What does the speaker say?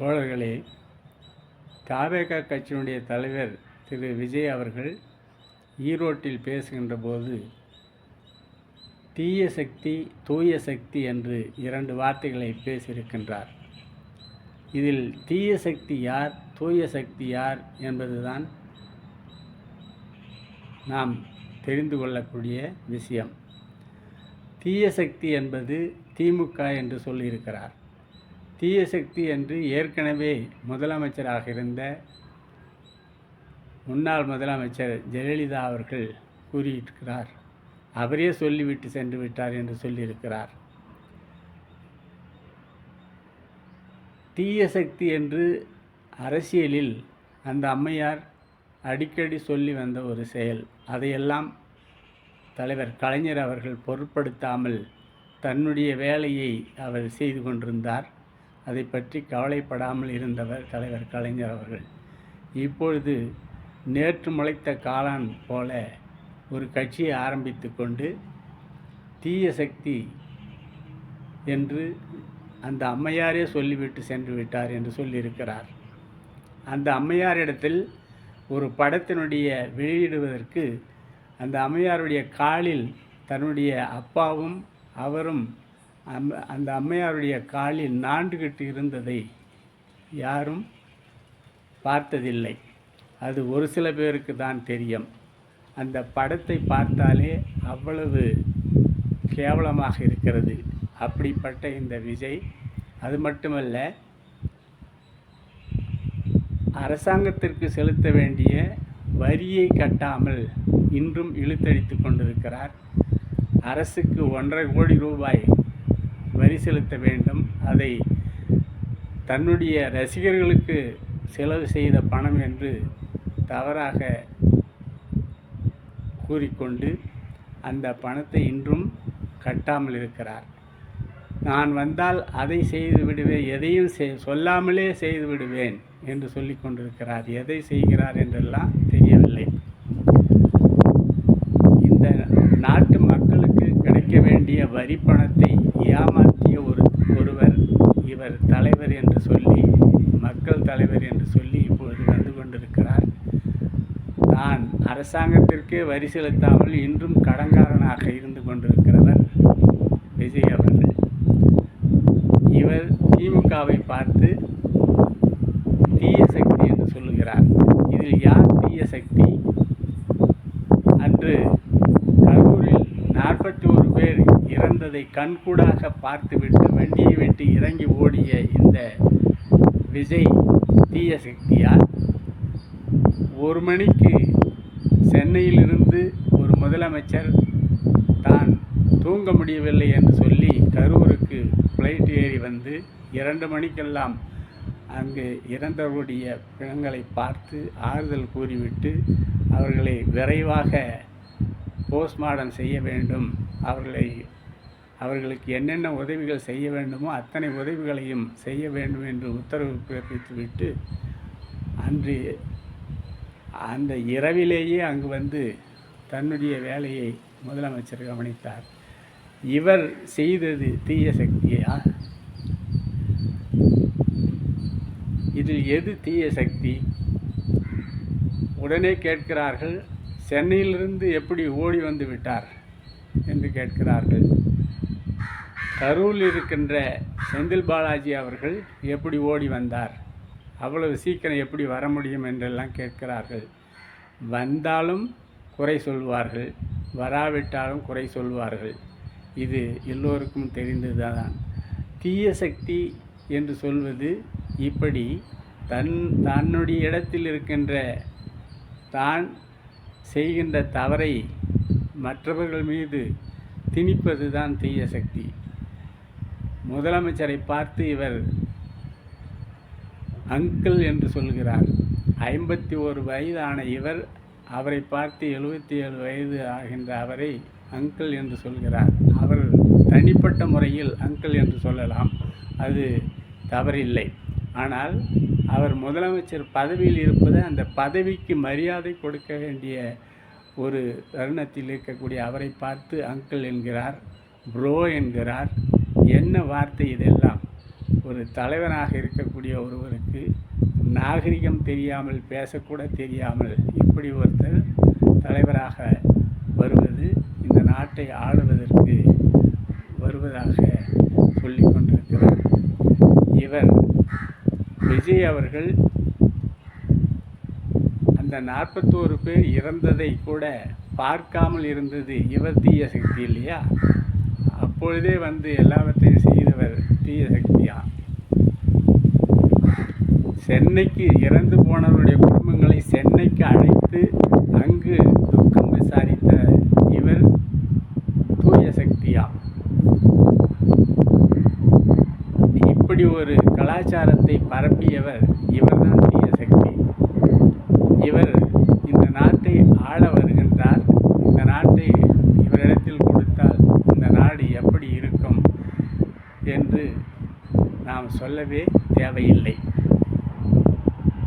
தோழர்களே தாவேகா கட்சியினுடைய தலைவர் திரு. விஜய் அவர்கள் ஈரோட்டில் பேசுகின்ற போது தீய சக்தி தூய சக்தி என்று இரண்டு வார்த்தைகளை பேசியிருக்கின்றார். இதில் தீய சக்தி யார் தூய சக்தி யார் என்பதுதான் நாம் தெரிந்து கொள்ளக்கூடிய விஷயம். தீய சக்தி என்பது திமுக என்று சொல்லியிருக்கிறார். தீய சக்தி என்று ஏற்கனவே முதலமைச்சராக இருந்த முன்னாள் முதலமைச்சர் ஜெயலலிதா அவர்கள் கூறியிருக்கிறார். அவரே சொல்லிவிட்டு சென்று விட்டார் என்று சொல்லியிருக்கிறார். தீய சக்தி என்று அரசியலில் அந்த அம்மையார் அடிக்கடி சொல்லி வந்த ஒரு செயல். அதையெல்லாம் தலைவர் கலைஞர் அவர்கள் பொருட்படுத்தாமல் தன்னுடைய வேலையை அவர் செய்து கொண்டிருந்தார். அதை பற்றி கவலைப்படாமல் இருந்தவர் தலைவர் கலைஞர் அவர்கள். இப்பொழுது நேற்று முளைத்த காளான் போல ஒரு கட்சியை ஆரம்பித்து கொண்டு தீய சக்தி என்று அந்த அம்மையாரே சொல்லிவிட்டு சென்று விட்டார் என்று சொல்லியிருக்கிறார். அந்த அம்மையாரிடத்தில் ஒரு படத்தினுடைய வெளியிடுவதற்கு அந்த அம்மையாருடைய காலில் தன்னுடைய அப்பாவும் அவரும் அம் அந்த அம்மையாருடைய காலில் நாண்டுகிட்டு இருந்ததை யாரும் பார்த்ததில்லை. அது ஒரு சில பேருக்கு தான் தெரியும். அந்த படத்தை பார்த்தாலே அவ்வளவு கேவலமாக இருக்கிறது. அப்படிப்பட்ட இந்த விஜய் அது மட்டுமல்ல அரசாங்கத்திற்கு செலுத்த வேண்டிய வரியை கட்டாமல் இன்றும் இழுத்தடித்து கொண்டிருக்கிறார். அரசுக்கு ஒன்றரை கோடி ரூபாய் வரி செலுத்த வேண்டும். அதை தன்னுடைய ரசிகர்களுக்கு செலவு செய்த பணம் என்று தவறாக கூறிக்கொண்டு அந்த பணத்தை இன்றும் கட்டாமல் இருக்கிறார். நான் வந்தால் அதை செய்து விடுவேன் எதையும் செய் சொல்லாமலே செய்து விடுவேன் என்று சொல்லி கொண்டிருக்கிறார் எதை செய்கிறார் என்றெல்லாம் தெரியவில்லை இந்த நாட்டு மக்களுக்கு கிடைக்க வேண்டிய வரி பணத்தை ஏமாற்றிய ஒரு ஒருவர் இவர் தலைவர் என்று சொல்லி மக்கள் தலைவர் என்று சொல்லி இப்பொழுது வந்து கொண்டிருக்கிறார். தான் அரசாங்கத்திற்கே வரி செலுத்தாமல் இன்றும் கடன்காரனாக இருந்து கொண்டிருக்கிறவர் விஜய் அவர்கள். இவர் திமுகவை பார்த்து தீய சக்தி என்று சொல்லுகிறார் இதில் யார் தீய சக்தி அன்று கரூரில் நாற்பத்தி ஒரு பேர் இறந்ததை கண்கூடாக பார்த்துவிட்டு வண்டியை விட்டு இறங்கி ஓடிய இந்த விஜய் தீய சக்தியார் ஒரு மணிக்கு சென்னையிலிருந்து ஒரு முதலமைச்சர் தான் தூங்க முடியவில்லை என்று சொல்லி கரூருக்கு ஃப்ளைட் ஏறி வந்து இரண்டு மணிக்கெல்லாம் அங்கு இறந்தவருடைய பிணங்களை பார்த்து ஆறுதல் கூறிவிட்டு அவர்களை விரைவாக போஸ்ட்மார்டம் செய்ய வேண்டும். அவர்களை அவர்களுக்கு என்னென்ன உதவிகள் செய்ய வேண்டுமோ அத்தனை உதவிகளையும் செய்ய வேண்டும் என்று உத்தரவு பிறப்பித்துவிட்டு அன்று அந்த இரவிலேயே அங்கு வந்து தன்னுடைய வேலையை முதலமைச்சர் கவனித்தார். இவர் செய்தது தீய சக்தியா இதில் எது தீய சக்தி? உடனே கேட்கிறார்கள் சென்னையிலிருந்து எப்படி ஓடி வந்து விட்டார்? என்று கேட்கிறார்கள். கரூரில் இருக்கின்ற செந்தில் பாலாஜி அவர்கள் எப்படி ஓடி வந்தார்? அவ்வளவு சீக்கிரம் எப்படி வர முடியும் என்றெல்லாம் கேட்கிறார்கள். வந்தாலும் குறை சொல்வார்கள். வராவிட்டாலும் குறை சொல்வார்கள். இது எல்லோருக்கும் தெரிந்ததுதான். தீய சக்தி என்று சொல்வது இப்படி தன் தன்னுடைய இடத்தில் இருக்கின்ற தான் செய்கின்ற தவறை மற்றவர்கள் மீது திணிப்பது தான் தீய சக்தி. முதலமைச்சரை பார்த்து இவர் அங்கிள் என்று சொல்கிறார். ஐம்பத்தி ஒரு வயதான இவர் அவரை பார்த்து எழுபத்தி ஏழு வயது ஆகின்ற அவரை அங்கிள் என்று சொல்கிறார். அவர் தனிப்பட்ட முறையில் அங்கிள் என்று சொல்லலாம். அது தவறில்லை. ஆனால் அவர் முதலமைச்சர் பதவியில் இருப்பது அந்த பதவிக்கு மரியாதை கொடுக்க வேண்டிய ஒரு தருணத்தில் இருக்கக்கூடிய அவரை பார்த்து அங்கிள் என்கிறார். ப்ரோ என்கிறார். என்ன வார்த்தை இதெல்லாம்? ஒரு தலைவனாக இருக்கக்கூடிய ஒருவருக்கு நாகரிகம் தெரியாமல் பேசக்கூட தெரியாமல் இப்படி ஒருத்தர் தலைவராக வருவது இந்த நாட்டை ஆளுவதற்கு வருவதாக சொல்லிக் கொண்டிருக்கிறார். இவர் விஜய் அவர்கள் அந்த நாற்பத்தோரு பேர் இறந்ததை கூட பார்க்காமல் இருந்தது இவர் தீய சக்தி இல்லையா? அப்பொழுதே வந்து எல்லாவற்றையும் செய்தவர் தீய சக்தியா சென்னைக்கு இறந்து போனவருடைய குடும்பங்களை சென்னைக்கு அழைத்து அங்கு துக்கம் விசாரித்த இவர் தூய சக்தியா இப்படி ஒரு கலாச்சாரத்தை பரப்பியவர் இவர்தான் தீய சக்தி இவர் இந்த நாட்டை ஆள வருகின்றார் இந்த நாட்டை இவரிடத்தில் கொடுத்தால் இந்த நாடு எப்படி இருக்கும் என்று நாம் சொல்லவே தேவையில்லை.